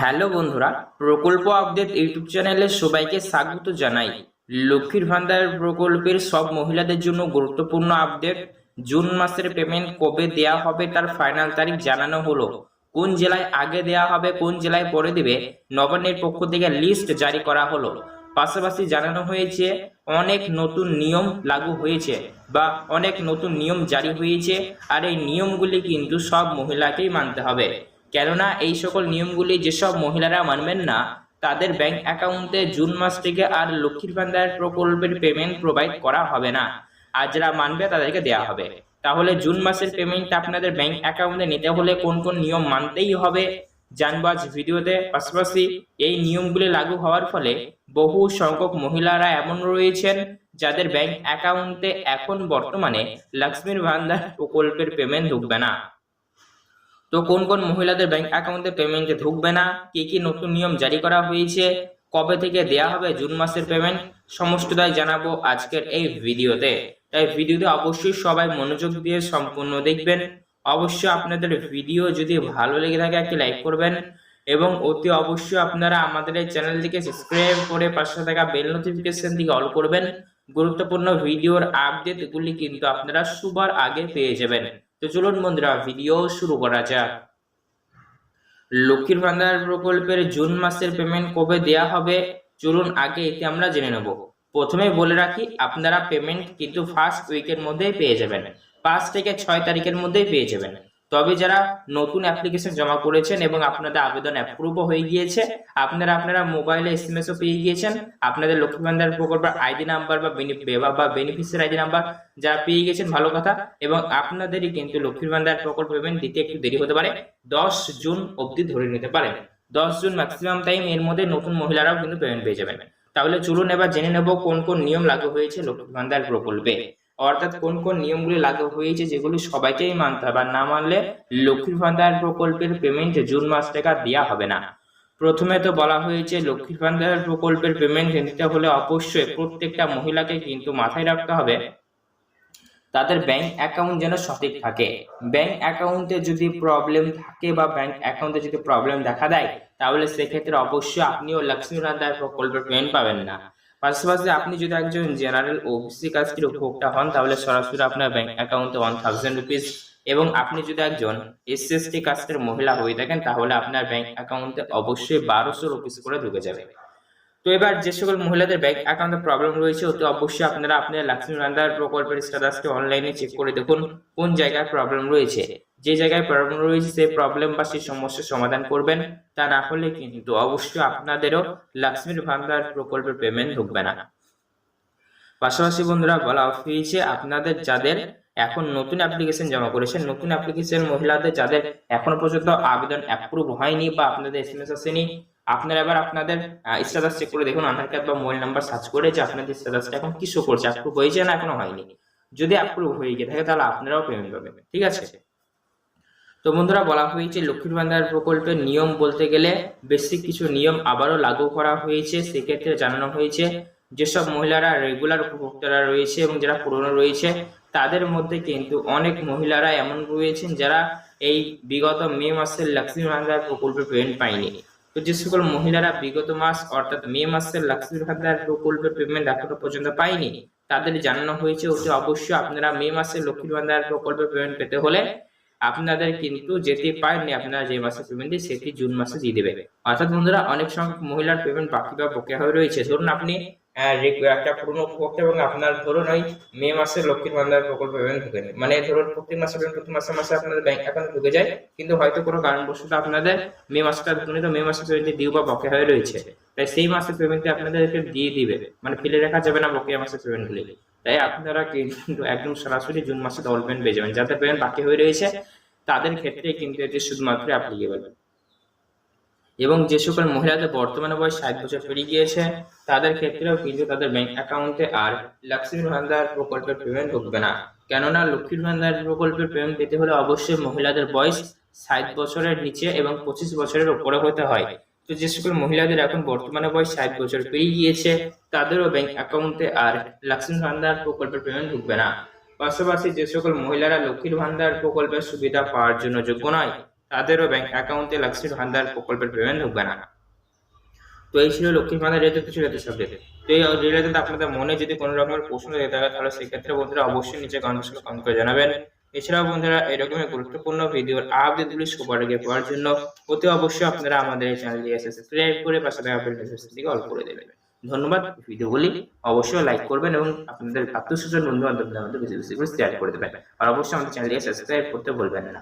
Hello বন্ধুরা, প্রকল্প update YouTube চ্যানেলে সবাইকে স্বাগত জানাই। লক্ষ্মীর ভান্ডার প্রকল্পের সব মহিলাদের জন্য গুরুত্বপূর্ণ আপডেট। জুন মাসের পেমেন্ট কবে দেয়া হবে তার ফাইনাল তারিখ জানানো হলো। কোন জেলায় আগে দেয়া হবে, কোন জেলায় পরে দেবে, নবান্নের পক্ষ থেকে লিস্ট জারি করা হলো। পাশাপাশি জানানো হয়েছে, অনেক নতুন নিয়ম লাগু হয়েছে বা অনেক নতুন নিয়ম জারি হয়েছে, আর এই নিয়মগুলি কিন্তু সব মহিলাকেই মানতে হবে। কেননা এই সকল নিয়মগুলি যেসব মহিলারা মানবেন না, তাদের ব্যাংক অ্যাকাউন্টে জুন মাস থেকে আর লক্ষ্মীর ভান্ডার প্রকল্পের পেমেন্ট প্রোভাইড করা হবে না। আর যারা মানবে তাদেরকে দেওয়া হবে। তাহলে জুন মাসের পেমেন্ট আপনাদের ব্যাংক অ্যাকাউন্টে নিতে হলে কোন কোন নিয়ম মানতেই হবে জানব আজ ভিডিওতে পাশাপাশি এই নিয়মগুলি লাগু হওয়ার ফলে বহু সংখ্যক মহিলারা এমন রয়েছেন যাদের ব্যাংক অ্যাকাউন্টে এখন বর্তমানে লক্ষ্মীর ভান্ডার প্রকল্পের পেমেন্ট ঢুকবে না। তো কোন কোন মহিলাদের ব্যাংক অ্যাকাউন্টে পেমেন্টে ঢুকবে না? কি কি নতুন নিয়ম জারি করা হয়েছে? কবে থেকে দেয়া হবে জুন মাসের পেমেন্ট সমস্তটাই জানাব আজকের এই ভিডিওতে। তাই ভিডিওতে অবশ্যই সবাই মনোযোগ দিয়ে সম্পূর্ণ দেখবেন। অবশ্যই আপনাদের ভিডিও যদি ভালো লেগে থাকে, একটি লাইক করবেন। এবং অতি অবশ্যই আপনারা আমাদের এই চ্যানেলটিকে সাবস্ক্রাইব করে পাশে থাকা বেল নোটিফিকেশন দিকে অল করবেন। গুরুত্বপূর্ণ ভিডিওর আপডেটগুলি কিন্তু আপনারা সবার আগে পেয়ে যাবেন। তো চলুন বন্ধুরা ভিডিও শুরু করা যাক। লক্ষ্মীর ভান্ডার প্রকল্পের জুন মাসের পেমেন্ট কবে দেয়া হবে, চলুন আগে এতে আমরা জেনে নেব। প্রথমে বলে রাখি, আপনারা পেমেন্ট কিন্তু ফার্স্ট উইকের মধ্যেই পেয়ে যাবেন। পাঁচ থেকে ছয় তারিখের মধ্যেই পেয়ে যাবেন। তবে যারা নতুন অ্যাপ্লিকেশন জমা করেছেন এবং আপনাদের আবেদন অ্যাপ্রুভও হয়ে গিয়েছে, আপনারা আপনারা মোবাইলে এস এম এসও পেয়ে গিয়েছেন। আপনাদের লক্ষ্মী ভান্ডার প্রকল্পের আইডি নাম্বার বা বা- বেনিফিসিয়ারি আইডি নাম্বার যারা পেয়ে গেছেন ভালো কথা। এবং আপনাদেরই কিন্তু লক্ষ্মীর ভান্ডার প্রকল্প পেমেন্ট দিতে একটু দেরি হতে পারে। দশ জুন অবধি ধরে নিতে পারেন। দশ জুন ম্যাক্সিমাম টাইম এর মধ্যে নতুন মহিলারাও কিন্তু পেমেন্ট পেয়ে যাবেন। তাহলে চলুন এবার জেনে নেব কোন কোন নিয়ম লাগু হয়েছে লক্ষ্মীর ভান্ডার প্রকল্পে। অর্থাৎ কোন কোন নিয়মগুলি লাগু হয়েছে যেগুলি সবাইকেই মানতে হবে, আর না মানলে লক্ষ্মীর ভান্ডার প্রকল্পের পেমেন্ট জুন মাস থেকে দেওয়া হবে না। প্রথমে তো বলা হয়েছে লক্ষ্মীর ভান্ডার প্রকল্পের পেমেন্ট নিতে হলে অবশ্যই প্রত্যেকটা মহিলাকে কিন্তু মাথায় রাখতে হবে। তাদের ব্যাংক অ্যাকাউন্ট যেন সঠিক থাকে। ব্যাংক অ্যাকাউন্টে যদি প্রবলেম থাকে বা ব্যাংক অ্যাকাউন্টে যদি প্রবলেম দেখা দেয়, তাহলে সেক্ষেত্রে অবশ্যই আপনিও লক্ষ্মী ভান্ডার প্রকল্পের পেমেন্ট পাবেন না। পাশাপাশি আপনি যদি একজন জেনারেল ওবিসি কাস্টের উপভোক্তা হন, তাহলে সরাসরি আপনার ব্যাংক অ্যাকাউন্টে ওয়ান থাউজেন্ড রুপিস এবং আপনি যদি একজন এসসি কাস্টের মহিলা হয়ে থাকেন, তাহলে আপনার ব্যাংক অ্যাকাউন্টে অবশ্যই বারোশো রুপিস করে ঢুকে যাবে। তো এবার যে সকল মহিলাদের ব্যাংক অ্যাকাউন্টে প্রবলেম রয়েছে, অতি অবশ্যই আপনারা আপনার লক্ষ্মী ভান্ডার প্রকল্পের স্ট্যাটাসটি অনলাইনে চেক করে দেখুন, কোন জায়গায় প্রবলেম রয়েছে। যে জায়গায় প্রবলেম রয়েছে, সেই প্রবলেম বা সেই সমস্যার সমাধান করবেন। তা না হলে কিন্তু অবশ্যই আপনাদেরও লক্ষ্মীর ভান্ডার প্রকল্পের পেমেন্ট ঢুকবে না। পাশাপাশি বন্ধুরা বলা হয়েছে, আপনাদের যাদের এখন নতুন অ্যাপ্লিকেশন জমা করেছেন নতুন অ্যাপ্লিকেশন মহিলাদের যাদের এখনও পর্যন্ত আবেদন অ্যাপ্রুভ হয়নি বা আপনাদের এস এম এস আসেনি আপনারা এবার আপনাদের স্ট্যাটাস চেক করে দেখুন আধার কার্ড বা মোবাইল নাম্বার সার্চ করে যে আপনাদের স্ট্যাটাসটা এখন কি শো করছে অ্যাপ্রুভ হয়েছে না এখনও হয়নি। যদি অ্যাপ্রুভ হয়ে গিয়ে থাকে, তাহলে আপনারাও পেমেন্ট পাবেন, ঠিক আছে? তো বন্ধুরা, বলা হয়েছে লক্ষ্মীর ভান্ডার প্রকল্পের নিয়ম বলতে গেলে বেসিক কিছু নিয়ম আবারও লাগু করা হয়েছে। সেক্ষেত্রে জানানো হয়েছে, যেসব মহিলারা রেগুলার উপভোক্তারা রয়েছে এবং যারা পুরনো রয়েছে, তাদের মধ্যে কিন্তু অনেক মহিলারা এমন রয়েছেন যারা এই বিগত মে মাসের লক্ষ্মী ভান্ডার প্রকল্পে পেমেন্ট পায়নি। তো যে সকল মহিলারা বিগত মাস, অর্থাৎ মে মাসের লাক্সারি ভান্ডার প্রকল্পের পেমেন্ট এখনও পর্যন্ত পায়নি, তাদের জানানো হয়েছে অতি অবশ্যই আপনারা মে মাসে লক্ষ্মীর ভান্ডার প্রকল্পের পেমেন্ট পেতে হলে আপনাদের কিন্তু যেতে পারেননি, আপনারা যে মাসে পেমেন্ট সেটি জুন মাসে দিয়ে দেবে অর্থাৎ বন্ধুরা, অনেক সংখ্যক মহিলার পেমেন্ট বাকি বা বকেয়া হয়ে রয়েছে। ধরুন আপনি একটা পুরনো উপভোক্তা এবং আপনার ধরুন ওই মে মাসে লক্ষ্মীর ভান্ডার প্রকল্প পেমেন্ট ঢুকে নেই মানে ধরুন প্রত্যেক মাসে প্রতি মাসে মাসে আপনাদের ব্যাংক অ্যাকাউন্ট ঢুকে যায়, কিন্তু হয়তো কোনো কারণবশত আপনাদের মে মাসটা ঢুকে তো মে মাসে পেমেন্ট ডিউ বা বকে হয়ে রয়েছে। তাই সেই মাসের পেমেন্টে আপনাদেরকে দিয়ে দিবে। মানে ফেলে রাখা যাবে না বকেয়া মাসের পেমেন্ট গুলি। তাই আপনারা কিন্তু একদম সরাসরি জুন মাসে ডবল পেমেন্ট পেয়ে যাবেন। যাদের পেমেন্ট বাকি হয়ে রয়েছে, তাদের ক্ষেত্রে কিন্তু এটি শুধুমাত্র অ্যাপ্লিকেবল এবং যে সকল মহিলাদের বর্তমানে বয়স ষাট বছর পেরিয়ে গিয়েছে, তাদের ক্ষেত্রেও কিন্তু তাদের ব্যাংক অ্যাকাউন্টে আর লক্ষ্মীর ভান্ডার প্রকল্পের পেমেন্ট ঢুকবে না। কেননা লক্ষ্মীর ভান্ডার প্রকল্পের পেমেন্ট পেতে হলে অবশ্যই মহিলাদের বয়স ষাট বছরের নিচে এবং পঁচিশ বছরের উপরে হতে হয়। তো যে সকল মহিলাদের এখন বর্তমানে বয়স ষাট বছর পেরিয়ে গিয়েছে, তাদেরও ব্যাংক অ্যাকাউন্টে আর লক্ষ্মীর ভান্ডার প্রকল্পের পেমেন্ট ঢুকবে না। পাশাপাশি যে সকল মহিলারা লক্ষ্মীর ভান্ডার প্রকল্পের সুবিধা পাওয়ার জন্য যোগ্য নয় তাদেরও ব্যাংক অ্যাকাউন্টে লক্ষ্মীর ভান্ডার প্রকল্পের পেমেন্ট ঢুকবে না। তো এই ছিল লক্ষ্মীর ভান্ডার রিলেটেড কিছু রিলেটেড সাবজেক্ট তো এই রিলেটেড আপনাদের মনে যদি কোনো রকমের প্রশ্ন থেকে থাকে তাহলে সেক্ষেত্রে বন্ধুরা অবশ্যই নিচে কমেন্ট বক্সে কমেন্ট করে জানাবেন। এছাড়াও বন্ধুরা এরকমের গুরুত্বপূর্ণ ভিডিওর আপডেটগুলি সবার আগে পাওয়ার জন্য অতি অবশ্যই আপনারা আমাদের এই চ্যানেলটিকে সাবস্ক্রাইব করে পাশে থাকা বেল নোটিফিকেশনটিকে অল করে দেবেন। ধন্যবাদ। ভিডিওগুলি অবশ্যই লাইক করবেন এবং আপনাদের আত্মীয় স্বজন বন্ধু বান্ধবদের মধ্যে বেশি বেশি করে শেয়ার করে দেবেন। আর অবশ্যই আমাদের চ্যানেলটিকে সাবস্ক্রাইব করতে ভুলবেন না।